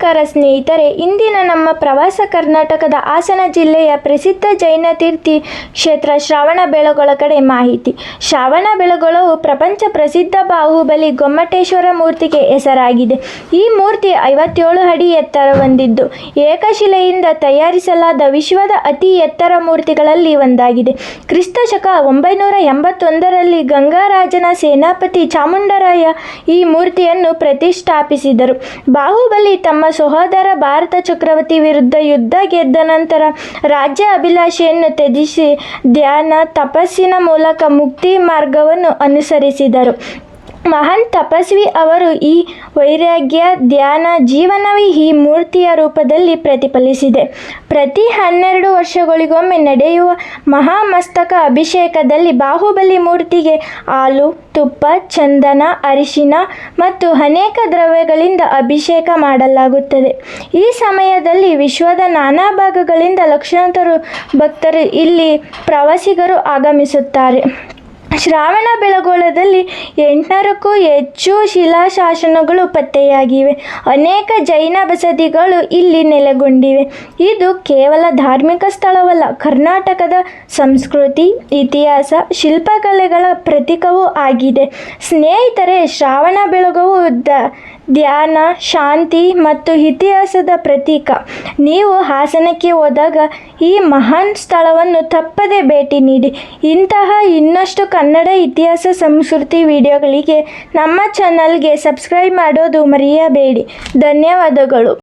ನಮಸ್ಕಾರ ಸ್ನೇಹಿತರೆ, ಇಂದಿನ ನಮ್ಮ ಪ್ರವಾಸ ಕರ್ನಾಟಕದ ಹಾಸನ ಜಿಲ್ಲೆಯ ಪ್ರಸಿದ್ಧ ಜೈನ ತೀರ್ಥಿ ಕ್ಷೇತ್ರ ಶ್ರಾವಣ ಬೆಳಗೊಳ ಕಡೆ ಮಾಹಿತಿ. ಶ್ರಾವಣ ಬೆಳಗೊಳವು ಪ್ರಪಂಚ ಪ್ರಸಿದ್ಧ ಬಾಹುಬಲಿ ಗೊಮ್ಮಟೇಶ್ವರ ಮೂರ್ತಿಗೆ ಹೆಸರಾಗಿದೆ. ಈ ಮೂರ್ತಿ ಐವತ್ತೇಳು ಅಡಿ ಎತ್ತರ ಹೊಂದಿದ್ದು, ಏಕಶಿಲೆಯಿಂದ ತಯಾರಿಸಲಾದ ವಿಶ್ವದ ಅತಿ ಎತ್ತರ ಮೂರ್ತಿಗಳಲ್ಲಿ ಒಂದಾಗಿದೆ. ಕ್ರಿಸ್ತ ಶಕ ಒಂಬೈನೂರ ಎಂಬತ್ತೊಂದರಲ್ಲಿ ಗಂಗಾರಾಜನ ಸೇನಾಪತಿ ಚಾಮುಂಡರಾಯ ಈ ಮೂರ್ತಿಯನ್ನು ಪ್ರತಿಷ್ಠಾಪಿಸಿದರು. ಬಾಹುಬಲಿ ತಮ್ಮ ಸಹೋದರ ಭಾರತ ಚಕ್ರವರ್ತಿ ವಿರುದ್ಧ ಯುದ್ಧ ಗೆದ್ದ ನಂತರ ರಾಜ್ಯ ಅಭಿಲಾಷೆಯನ್ನು ತ್ಯಜಿಸಿ ಧ್ಯಾನ ತಪಸ್ಸಿನ ಮೂಲಕ ಮುಕ್ತಿ ಮಾರ್ಗವನ್ನು ಅನುಸರಿಸಿದರು. ಮಹಾನ್ ತಪಸ್ವಿ ಅವರು ಈ ವೈರಾಗ್ಯ ಧ್ಯಾನ ಜೀವನವೇ ಈ ಮೂರ್ತಿಯ ರೂಪದಲ್ಲಿ ಪ್ರತಿಫಲಿಸಿದೆ. ಪ್ರತಿ ಹನ್ನೆರಡು ವರ್ಷಗಳಿಗೊಮ್ಮೆ ನಡೆಯುವ ಮಹಾಮಸ್ತಕ ಅಭಿಷೇಕದಲ್ಲಿ ಬಾಹುಬಲಿ ಮೂರ್ತಿಗೆ ಹಾಲು, ತುಪ್ಪ, ಚಂದನ, ಅರಿಶಿನ ಮತ್ತು ಅನೇಕ ದ್ರವ್ಯಗಳಿಂದ ಅಭಿಷೇಕ ಮಾಡಲಾಗುತ್ತದೆ. ಈ ಸಮಯದಲ್ಲಿ ವಿಶ್ವದ ನಾನಾ ಭಾಗಗಳಿಂದ ಲಕ್ಷಾಂತರ ಭಕ್ತರು ಇಲ್ಲಿ ಪ್ರವಾಸಿಗರು ಆಗಮಿಸುತ್ತಾರೆ. ಶ್ರಾವಣ ಬೆಳಗೊಳದಲ್ಲಿ ಎಂಟುನೂರಕ್ಕೂ ಹೆಚ್ಚು ಶಿಲಾಶಾಸನಗಳು ಪತ್ತೆಯಾಗಿವೆ. ಅನೇಕ ಜೈನ ಬಸದಿಗಳು ಇಲ್ಲಿ ನೆಲೆಗೊಂಡಿವೆ. ಇದು ಕೇವಲ ಧಾರ್ಮಿಕ ಸ್ಥಳವಲ್ಲ, ಕರ್ನಾಟಕದ ಸಂಸ್ಕೃತಿ, ಇತಿಹಾಸ, ಶಿಲ್ಪಕಲೆಗಳ ಪ್ರತೀಕವೂ ಆಗಿದೆ. ಸ್ನೇಹಿತರೆ, ಶ್ರಾವಣ ಬೆಳಗವು ದ ಧ್ಯಾನ, ಶಾಂತಿ ಮತ್ತು ಇತಿಹಾಸದ ಪ್ರತೀಕ. ನೀವು ಹಾಸನಕ್ಕೆ ಹೋದಾಗ ಈ ಮಹಾನ್ ಸ್ಥಳವನ್ನು ತಪ್ಪದೆ ಭೇಟಿ ನೀಡಿ. ಇಂತಹ ಇನ್ನಷ್ಟು ಕನ್ನಡ ಇತಿಹಾಸ ಸಂಸ್ಕೃತಿ ವಿಡಿಯೋಗಳಿಗೆ ನಮ್ಮ ಚಾನಲ್ಗೆ ಸಬ್ಸ್ಕ್ರೈಬ್ ಮಾಡೋದು ಮರೆಯಬೇಡಿ. ಧನ್ಯವಾದಗಳು.